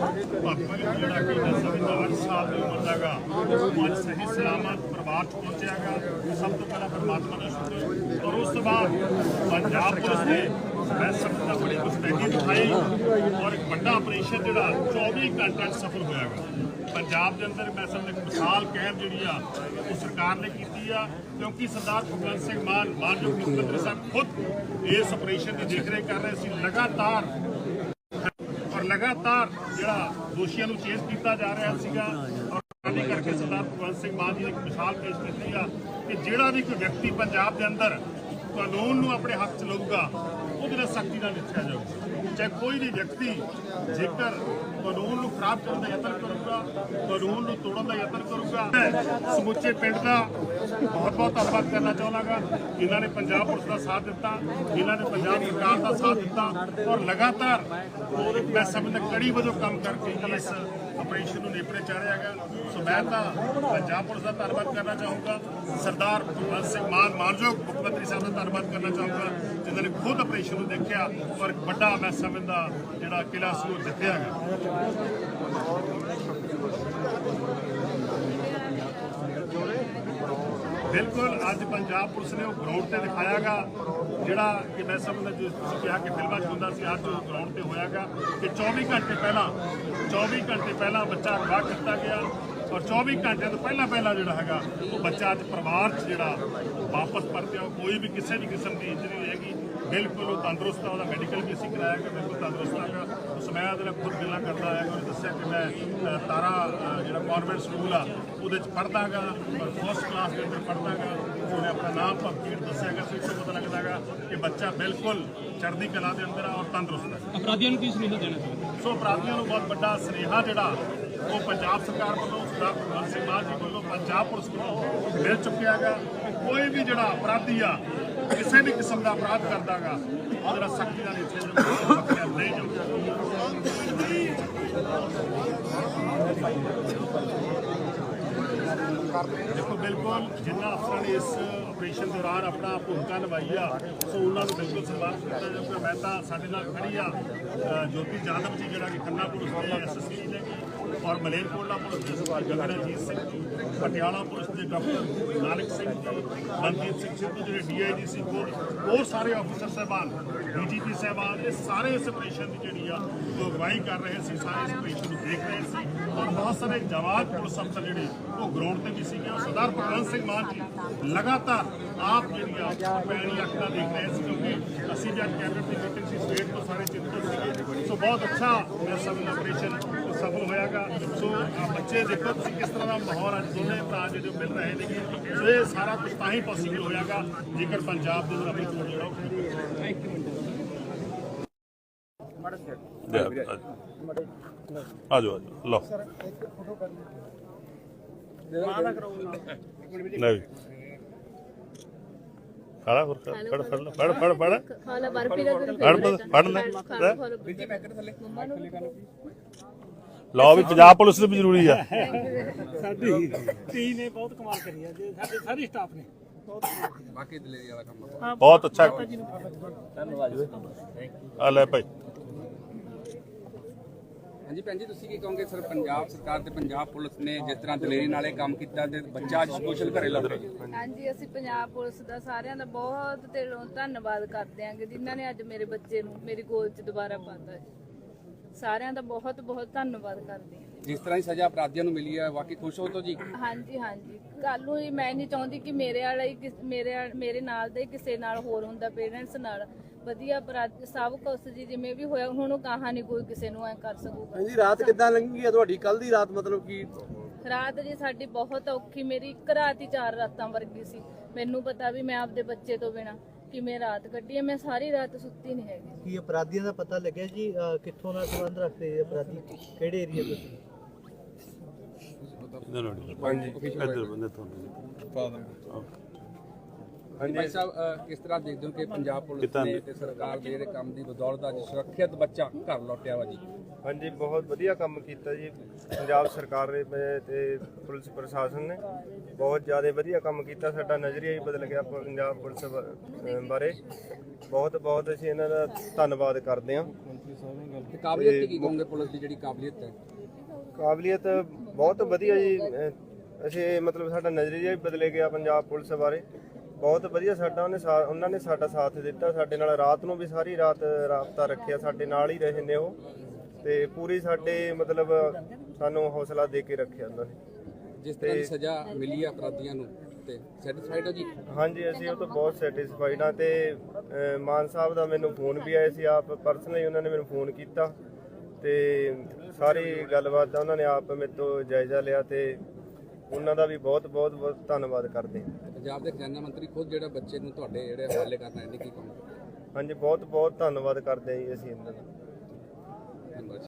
ਭਾਪਾ ਜੀ ਜਿਹੜਾ ਕਿ ਸਮਝਦਾ 8 ਸਾਲ ਦੀ ਉਮਰ ਦਾਗਾ ਉਹ ਅੱਜ ਸਹੀ ਸਲਾਮਤ ਪਰਿਵਾਰ ਚ ਪਹੁੰਚਿਆਗਾ ਸਭ ਤੋਂ ਪਹਿਲਾਂ ਪਰਮਾਤਮਾ ਦਾ ਸ਼ੁਕਰ ਔਰ ਉਸ ਤੋਂ ਬਾਅਦ ਪੰਜਾਬ ਪੁਲਿਸ ਨੇ ਮੈਂ ਸਮਝਦਾ ਬੜੀ ਮੁਸਤੈਦੀ ਦਿਖਾਈ ਔਰ ਇੱਕ ਵੱਡਾ ਆਪਰੇਸ਼ਨ ਜਿਹੜਾ 24 ਘੰਟਿਆਂ ਸਫਲ ਹੋਇਆਗਾ ਪੰਜਾਬ ਦੇ ਅੰਦਰ ਮੈਂ ਸਮਝਦਾ ਇੱਕ ਮਿਸਾਲ ਕਾਇਮ ਜਿਹੜੀ ਆ ਉਹ ਸਰਕਾਰ ਨੇ ਕੀਤੀ ਆ ਕਿਉਂਕਿ ਸਰਦਾਰ ਭਗਵੰਤ ਸਿੰਘ ਮਾਨ ਮਾਨਯੋਗ ਮੁੱਖ ਮੰਤਰੀ ਸਾਹਿਬ ਖੁਦ ਇਸ ਆਪਰੇਸ਼ਨ ਦੀ ਦੇਖ ਰੇਖ ਕਰ ਰਹੇ ਸੀ ਲਗਾਤਾਰ ਲਗਾਤਾਰ ਜਿਹੜਾ ਦੋਸ਼ੀਆਂ ਨੂੰ ਚੇਸ ਕੀਤਾ ਜਾ ਰਿਹਾ ਸੀਗਾ ਔਰ ਖਾਲੀ ਕਰਕੇ ਸਰਦਾਰ ਭਗਵੰਤ ਸਿੰਘ ਮਾਨ ਜੀ ਨੇ ਇੱਕ ਮਿਸਾਲ ਪੇਸ਼ ਕੀਤੀ ਆ ਕਿ ਜਿਹੜਾ ਵੀ ਕੋਈ ਵਿਅਕਤੀ ਪੰਜਾਬ ਦੇ ਅੰਦਰ ਕਾਨੂੰਨ ਨੂੰ ਆਪਣੇ ਹੱਥ ਚ ਲਊਗਾ, ਉਹਦੇ ਨਾਲ ਸਖਤੀ ਨਾਲ ਨਿਪਟਿਆ ਜਾਊਗਾ। ਚਾਹੇ ਕੋਈ ਵੀ ਵਿਅਕਤੀ ਜੇਕਰ ਕਾਨੂੰਨ ਨੂੰ ਖਰਾਬ ਕਰਨ ਦਾ ਯਤਨ ਕਰੂਗਾ, ਕਾਨੂੰਨ ਨੂੰ ਤੋੜਨ ਦਾ ਯਤਨ ਕਰੂਗਾ ਸਮੁੱਚੇ ਪਿੰਡ ਦਾ ਬਹੁਤ ਬਹੁਤ ਧੰਨਵਾਦ ਕਰਨਾ ਚਾਹੁੰਦਾਗਾ ਜਿਨ੍ਹਾਂ ਨੇ ਪੰਜਾਬ ਪੁਲਿਸ ਦਾ ਸਾਥ ਦਿੱਤਾ, ਜਿਨ੍ਹਾਂ ਨੇ ਪੰਜਾਬ ਸਰਕਾਰ ਦਾ ਸਾਥ ਦਿੱਤਾ ਔਰ ਲਗਾਤਾਰ ਮੈਂ ਸਮਝਦਾ ਕੜੀ ਵਜੋਂ ਕੰਮ ਕਰਕੇ ਇਸ ਆਪਰੇਸ਼ਨ ਨੂੰ ਨੇਪਰੇ ਚਾੜਿਆ ਹੈਗਾ ਸੋ ਮੈਂ ਤਾਂ ਪੰਜਾਬ ਪੁਲਿਸ ਦਾ ਧੰਨਵਾਦ ਕਰਨਾ ਚਾਹੂੰਗਾ। ਸਰਦਾਰ ਭਗਵੰਤ ਸਿੰਘ ਮਾਨ, ਮਾਨਯੋਗ ਮੁੱਖ ਮੰਤਰੀ ਸਾਹਿਬ ਦਾ ਧੰਨਵਾਦ ਕਰਨਾ ਚਾਹੂੰਗਾ, ਜਿਨ੍ਹਾਂ ਨੇ ਖੁਦ ਆਪਰੇਸ਼ਨ ਨੂੰ ਦੇਖਿਆ। ਔਰ ਇੱਕ ਵੱਡਾ ਮੈਂ ਸਮਝਦਾ ਜਿਹੜਾ ਕਿਲਾ ਸੀ, ਉਹ ਜਿੱਤਿਆ ਹੈਗਾ ਬਿਲਕੁਲ, ਅੱਜ ਪੰਜਾਬ ਪੁਲਿਸ ਨੇ ਉਹ ਗਰਾਊਂਡ ਤੇ ਦਿਖਾਇਆਗਾ, ਜਿਹੜਾ ਕਿ ਮੈਂ ਸਮਝਦਾ ਜਿਸ ਤੁਸੀਂ ਕਿਹਾ ਕਿ ਫਿਲਮਾਂ 'ਚ ਹੁੰਦਾ ਸੀ, ਅੱਜ ਉਹ ਗਰਾਊਂਡ ਤੇ ਹੋਇਆਗਾ ਕਿ 24 ਘੰਟੇ ਪਹਿਲਾਂ 24 ਘੰਟੇ ਪਹਿਲਾਂ ਬੱਚਾ ਅਗਵਾ ਕੀਤਾ ਗਿਆ ਔਰ 24 ਘੰਟਿਆਂ ਤੋਂ ਪਹਿਲਾਂ ਪਹਿਲਾਂ ਜਿਹੜਾ ਹੈਗਾ ਉਹ ਬੱਚਾ ਅੱਜ ਪਰਿਵਾਰ 'ਚ ਜਿਹੜਾ ਵਾਪਸ ਪਰਤਿਆ ਕੋਈ ਵੀ ਕਿਸੇ ਵੀ ਕਿਸਮ ਦੀ ਇੰਜਰੀ ਨਹੀਂ ਹੈਗੀ। ਬਿਲਕੁਲ ਉਹ ਤੰਦਰੁਸਤ ਆ ਉਹਦਾ ਮੈਡੀਕਲ ਵੀ ਅਸੀਂ ਕਰਾਇਆ ਕਿ ਬਿਲਕੁਲ ਤੰਦਰੁਸਤ ਆਗਾ ਉਸ ਮੈਂ ਉਹਦੇ ਨਾਲ ਖੁਦ ਗੱਲਾਂ ਕਰਦਾ ਆਇਆ ਉਹਨੇ ਦੱਸਿਆ ਕਿ ਮੈਂ ਤਾਰਾ ਜਿਹੜਾ ਕਾਨਵੈਂਟ ਸਕੂਲ ਆ ਉਹਦੇ ਚ ਪੜਦਾਗਾ ਔਰ ਫਸਟ ਕਲਾਸ ਦੇ ਅੰਦਰ ਪੜਦਾਗਾ ਉਹਨੇ ਆਪਣਾ ਨਾਮ ਭਗਤੀਰ ਦੱਸਿਆਗਾ ਸੋ ਇਸ ਪਤਾ ਲੱਗਦਾਗਾ ਕਿ ਬੱਚਾ ਬਿਲਕੁਲ ਚੜ੍ਹਦੀ ਕਲਾ ਦੇ ਅੰਦਰ ਆ ਔਰ ਤੰਦਰੁਸਤ ਹੈ ਅਪਰਾਧੀਆਂ ਨੂੰ ਕੀ ਸੁਨੇਹਾ ਦੇਣਾ ਚਾਹੁੰਦੇ ਸੋ ਅਪਰਾਧੀਆਂ ਨੂੰ ਬਹੁਤ ਵੱਡਾ ਸੁਨੇਹਾ ਜਿਹੜਾ ਉਹ ਪੰਜਾਬ ਸਰਕਾਰ ਵੱਲੋਂ ਸਰਦਾਰ ਭਗਵੰਤ ਸਿੰਘ ਮਾਨ ਜੀ ਵੱਲੋਂ, ਪੰਜਾਬ ਪੁਲਿਸ ਵੱਲੋਂ ਮਿਲ ਚੁੱਕਿਆ ਹੈਗਾ। ਕੋਈ ਵੀ ਜਿਹੜਾ ਅਪਰਾਧੀ ਆ, ਕਿਸੇ ਵੀ ਕਿਸਮ ਦਾ ਅਪਰਾਧ ਕਰਦਾਗਾ ਉਹਦਾ ਸਖਤੀ ਨਾਲ ਇੱਥੇ ਜਿਹੜਾ ਨਹੀਂ ਜਾਊਗਾ ਦੇਖੋ, ਬਿਲਕੁਲ ਜਿੰਨਾ ਅਫਸਰਾਂ ਨੇ ਇਸ ਆਪਰੇਸ਼ਨ ਦੌਰਾਨ ਆਪਣਾ ਭੂਮਿਕਾ ਨਿਭਾਈ ਆ, ਸੋ ਉਹਨਾਂ ਨੂੰ ਬਿਲਕੁਲ ਸਨਮਾਨ ਕੀਤਾ ਜਾਊਗਾ। ਮੈਂ ਤਾਂ ਸਾਡੇ ਨਾਲ ਖੜੀ ਆ। ਜੋਤੀ ਜਾਦਵ ਜੀ ਜਿਹੜਾ ਕਿ ਖੰਨਾ ਪੁਲਿਸ ਦੇ ਐਸਐਸਪੀ ਨੇ ਔਰ ਮਲੇਰਕੋਟਲਾ ਪੁਲਿਸ ਦੇ ਸਰਦਾਰ ਗਗਨਜੀਤ ਸਿੰਘ ਜੀ, ਪਟਿਆਲਾ ਪੁਲਿਸ ਦੇ ਡਾਕਟਰ ਨਾਨਕ ਸਿੰਘ ਜੀ ਮਨਜੀਤ ਸਿੰਘ ਸਿੱਧੂ ਜਿਹੜੇ ਡੀਆਈਜੀ ਸੀ, ਹੋਰ ਹੋਰ ਸਾਰੇ ਆਫੀਸਰ ਸਾਹਿਬਾਨ ਡੀਜੀਪੀ ਸਾਹਿਬਾਨ, ਇਹ ਸਾਰੇ ਇਸ ਆਪਰੇਸ਼ਨ ਦੀ ਜਿਹੜੀ ਆ ਉਹ ਅਗਵਾਈ ਕਰ ਰਹੇ ਸੀ, ਸਾਰੇ ਇਸ ਆਪਰੇਸ਼ਨ ਨੂੰ ਦੇਖ ਰਹੇ ਸੀ। ਔਰ ਬਹੁਤ ਸਾਰੇ ਜਵਾਨ ਪੁਲਿਸ ਅਫਸਰ ਜਿਹੜੇ ਉਹ ਗਰਾਊਂਡ ਤੇ ਵੀ ਸੀਗੇ ਉਹ ਸਰਦਾਰ ਭਗਵੰਤ ਸਿੰਘ ਮਾਨ ਜੀ ਲਗਾਤਾਰ ਆਪ ਜਿਹੜੀ ਆ ਪੈਣੀ ਅੱਖ ਨਾਲ ਦੇਖ ਰਹੇ ਸੀ ਕਿਉਂਕਿ ਅਸੀਂ ਵੀ ਅੱਜ ਕੈਬਨਿਟ ਦੀ ਮੀਟਿੰਗ ਸੀ ਸਵੇਰ ਤੋਂ ਸਾਰੇ ਚਿੰਤਤ ਸੀਗੇ ਸੋ ਬਹੁਤ ਅੱਛਾ ਮੈਂ ਸਭ ਆਪਰੇਸ਼ਨ ਸਫਲ ਹੋਇਆਗਾ ਸੋ ਆਹ ਬੱਚੇ ਦੇਖੋ ਤੁਸੀਂ ਕਿਸ ਤਰ੍ਹਾਂ ਦਾ ਮਾਹੌਲ ਅੱਜ ਦੋਨੇ ਭਰਾ ਜਿਹੜੇ ਮਿਲ ਰਹੇ ਨੇ ਸੋ ਇਹ ਸਾਰਾ ਕੁਝ ਤਾਂ ਹੀ ਪੋਸੀਬਲ ਹੋਇਆਗਾ ਜੇਕਰ ਪੰਜਾਬ ਦੇ ਅੰਦਰ ਅਮਨ ਜਿਹੜਾ ਉਹ ਆ ਜਾਓ ਆ ਜਾਓ ਲਓ। ਨਹੀਂ। ਖੜਾ ਹੋਰ ਖੜ ਫੜ ਫੜ ਲੈ, ਫੜ ਫੜ ਫੜ। ਖਾਲਾ ਬਰਫੀ ਦਾ ਦਿਨ ਫੜ ਫੜ ਫੜ। ਲੈ। ਲੈ। ਬੀਜੀ ਬੈਕਰ ਥੱਲੇ ਮੰਮਾ ਨੂੰ ਲਓ। ਵੀ ਪੰਜਾਬ ਪੁਲਿਸ ਦੇ ਵੀ ਜ਼ਰੂਰੀ ਆ। ਸਾਡੀ ਟੀਮ ਨੇ ਬਹੁਤ ਕਮਾਲ ਕਰੀ ਹੈ ਜੀ ਸਾਡੇ ਸਾਰੇ ਸਟਾਫ ਨੇ। ਬਹੁਤ ਅੱਛਾ। ਆ ਲੈ ਭਾਈ। ਹਾਂਜੀ ਭੈਣ ਜੀ ਤੁਸੀਂ ਕੀ ਕਹੋਗੇ? ਸਰ ਪੰਜਾਬ ਸਰਕਾਰ ਤੇ ਪੰਜਾਬ ਪੁਲਿਸ ਨੇ ਜਿਸ ਤਰ੍ਹਾਂ ਦਲੇਰੀ ਨਾਲ ਇਹ ਕੰਮ ਕੀਤਾ ਤੇ ਬੱਚਾ ਅੱਜ ਸੋਸ਼ਲ ਘਰੇ ਲੱਗ ਰਿਹਾ ਹਾਂਜੀ ਅਸੀਂ ਪੰਜਾਬ ਪੁਲਿਸ ਦਾ ਸਾਰਿਆਂ ਦਾ ਬਹੁਤ ਦਿਲੋਂ ਧੰਨਵਾਦ ਕਰਦੇ ਹਾਂ ਕਿ ਜਿਨ੍ਹਾਂ ਨੇ ਅੱਜ ਮੇਰੇ ਬੱਚੇ ਨੂੰ ਮੇਰੀ ਗੋਦ 'ਚ ਦੁਬਾਰਾ ਪਾਤਾ ਜੀ। ਸਾਰਿਆਂ ਦਾ ਬਹੁਤ ਬਹੁਤ ਧੰਨਵਾਦ ਕਰਦੇ ਹਾਂ। ਜਿਸ ਤਰ੍ਹਾਂ ਦੀ ਸਜ਼ਾ ਅਪਰਾਧੀਆਂ ਨੂੰ ਮਿਲੀ ਹੈ ਵਾਕਈ ਖੁਸ਼ ਹੋ ਤੋ ਜੀ? ਹਾਂਜੀ ਹਾਂਜੀ। ਕੱਲ ਨੂੰ ਹੀ ਮੈਂ ਨਹੀਂ ਚਾਹੁੰਦੀ ਕਿ ਮੇਰੇ ਵਾਲਾ ਹੀ ਕਿਸ- ਮੇਰੇ ਵਾਲ- ਮੇਰੇ ਨਾਲ ਦੇ ਕਿਸੇ ਨਾਲ ਹੋਰ ਹੁੰਦਾ ਪੇਰੈਂਟਸ ਨਾਲ। ਵਧੀਆ ਅਪਰਾਧ ਸਭ ਕੁਛ ਜੀ ਜਿਵੇਂ ਵੀ ਹੋਇਆ ਹੁਣ ਉਹ ਕਹਾਂ ਨਹੀਂ ਕੋਈ ਕਿਸੇ ਨੂੰ ਐ ਕਰ ਸਕੂਗਾ। ਹਾਂਜੀ ਰਾਤ ਕਿੱਦਾਂ ਲੰਘੀ ਹੈ ਤੁਹਾਡੀ? ਕੱਲ ਦੀ ਰਾਤ ਮਤਲਬ ਕੀ? ਰਾਤ ਜੀ ਸਾਡੀ ਬਹੁਤ ਔਖੀ ਮੇਰੀ ਇੱਕ ਰਾਤ ਹੀ ਚਾਰ ਰਾਤਾਂ ਵਰਗੀ ਸੀ। ਮੈਨੂੰ ਪਤਾ ਵੀ ਮੈਂ ਆਪਦੇ ਬੱਚੇ ਤੋਂ ਬਿਨਾ ਕਿਵੇਂ ਰਾਤ ਕੱਢੀ ਹੈ ਮੈਂ ਸਾਰੀ ਰਾਤ ਸੁੱਤੀ ਨਹੀਂ ਹੈਗੀ। ਕੀ ਅਪਰਾਧੀਆਂ ਦਾ ਪਤਾ ਲੱਗਿਆ ਜੀ? ਅਹ ਕਿੱਥੋਂ ਦਾ ਸੰਬੰਧ ਰੱਖਦੇ ਇਹ ਅਪਰਾਧੀ? ਕਿਹੜੇ ਏਰੀਆ ਤੋਂ ਸੀ? ਇਧਰ ਨੋੜੀ ਇੱਧਰ ਬੰਦੇ ਤੁਹਾਨੂੰ। ਭਾਈ ਸਾਹਿਬ ਅਹ, ਕਿਸ ਤਰ੍ਹਾਂ ਦੇਖਦੇ ਹੋ ਕਿ ਪੰਜਾਬ ਪੁਲਿਸ ਕਿੱਦਾਂ ਨੇ ਤੇ ਸਰਕਾਰ ਦੇ ਜਿਹੜੇ ਕੰਮ ਦੀ ਬਦੌਲਤ ਅੱਜ ਸੁਰੱਖਿਅਤ ਬੱਚਾ ਘਰ ਲੌਟਿਆ ਵਾ ਜੀ? ਹਾਂਜੀ ਬਹੁਤ ਵਧੀਆ ਕੰਮ ਕੀਤਾ ਜੀ। ਪੰਜਾਬ ਸਰਕਾਰ ਨੇ ਮੈਂ ਤੇ ਪੁਲਿਸ ਪ੍ਰਸ਼ਾਸਨ ਨੇ ਬਹੁਤ ਜ਼ਿਆਦਾ ਵਧੀਆ ਕੰਮ ਕੀਤਾ। ਸਾਡਾ ਨਜ਼ਰੀਆ ਹੀ ਬਦਲ ਗਿਆ ਪੰਜਾਬ ਪੁਲਿਸ ਬ- ਅਹ ਬਾਰੇ। ਬਹੁਤ ਬਹੁਤ ਅਸੀਂ ਇਹਨਾਂ ਦਾ ਧੰਨਵਾਦ ਕਰਦੇ ਹਾਂ। ਤੇ ਕਾਬਲੀਅਤ ਦੀ ਕੀ ਕਹੋਗੇ ਪੁਲਿਸ ਦੀ ਜਿਹੜੀ ਕਾਬਲੀਅਤ ਹੈ? ਕਾਬਲੀਅਤ ਬਹੁਤ ਵਧੀਆ ਜੀ। ਅਹ ਅਸੀਂ ਮਤਲਬ ਸਾਡਾ ਨਜ਼ਰੀਆ ਹੀ ਬਦਲੇ ਗਿਆ ਪੰਜਾਬ ਪੁਲਿਸ ਬਾਰੇ। ਬਹੁਤ ਵਧੀਆ ਸਾਡਾ ਉਹਨੇ ਸਾ- ਉਹਨਾਂ ਨੇ ਸਾਡਾ ਸਾਥ ਦਿੱਤਾ ਸਾਡੇ ਨਾਲ ਰਾਤ ਨੂੰ ਵੀ ਸਾਰੀ ਰਾਤ ਰਾਬਤਾ ਰੱਖਿਆ ਸਾਡੇ ਨਾਲ ਹੀ ਰਹੇ ਨੇ ਉਹ। ਤੇ ਪੂਰੀ ਸਾਡੇ ਮਤਲਬ ਸਾਨੂੰ ਹੌਸਲਾ ਦੇ ਕੇ ਰੱਖਿਆ ਉਹਨਾਂ ਨੇ। ਜਿਸ ਤਰ੍ਹਾਂ ਦੀ ਸਜ਼ਾ ਮਿਲੀ ਹੈ ਅਪਰਾਧੀਆਂ ਨੂੰ ਤੇ ਸੈਟੀਸਫਾਈਡ ਹੋ ਜੀ? ਹਾਂਜੀ ਅਸੀਂ ਉਹ ਤੋਂ ਬਹੁਤ ਸੈਟੀਸਫਾਈਡ ਹਾਂ ਤੇ ਅਹ, ਮਾਨ ਸਾਹਿਬ ਦਾ ਮੈਨੂੰ ਫੋਨ ਵੀ ਆਇਆ ਸੀ ਆਪ ਪਰਸਨਲੀ ਉਹਨਾਂ ਨੇ ਮੈਨੂੰ ਫੋਨ ਕੀਤਾ। ਤੇ ਸਾਰੀ ਗੱਲਬਾਤ ਦਾ ਉਹਨਾਂ ਨੇ ਆਪ ਮੇਰੇ ਤੋਂ ਜਾਇਜ਼ਾ ਲਿਆ ਤੇ ਉਹਨਾਂ ਦਾ ਵੀ ਬਹੁਤ ਬਹੁਤ ਬਹੁਤ ਧੰਨਵਾਦ ਕਰਦੇ ਹਾਂ। ਪੰਜਾਬ ਦੇ ਖਜ਼ਾਨਾ ਮੰਤਰੀ ਖੁਦ ਜਿਹੜਾ ਬੱਚੇ ਨੂੰ ਤੁਹਾਡੇ ਜਿਹੜੇ ਹਵਾਲੇ ਕਰਨਾ ਇਹਨੇ ਕੀ ਕਹੋਗੇ? ਹਾਂਜੀ ਬਹੁਤ ਬਹੁਤ ਧੰਨਵਾਦ ਕਰਦੇ ਹਾਂ ਜੀ ਅਸੀਂ ਇਹਨਾਂ ਦਾ। ਧੰਨਵਾਦ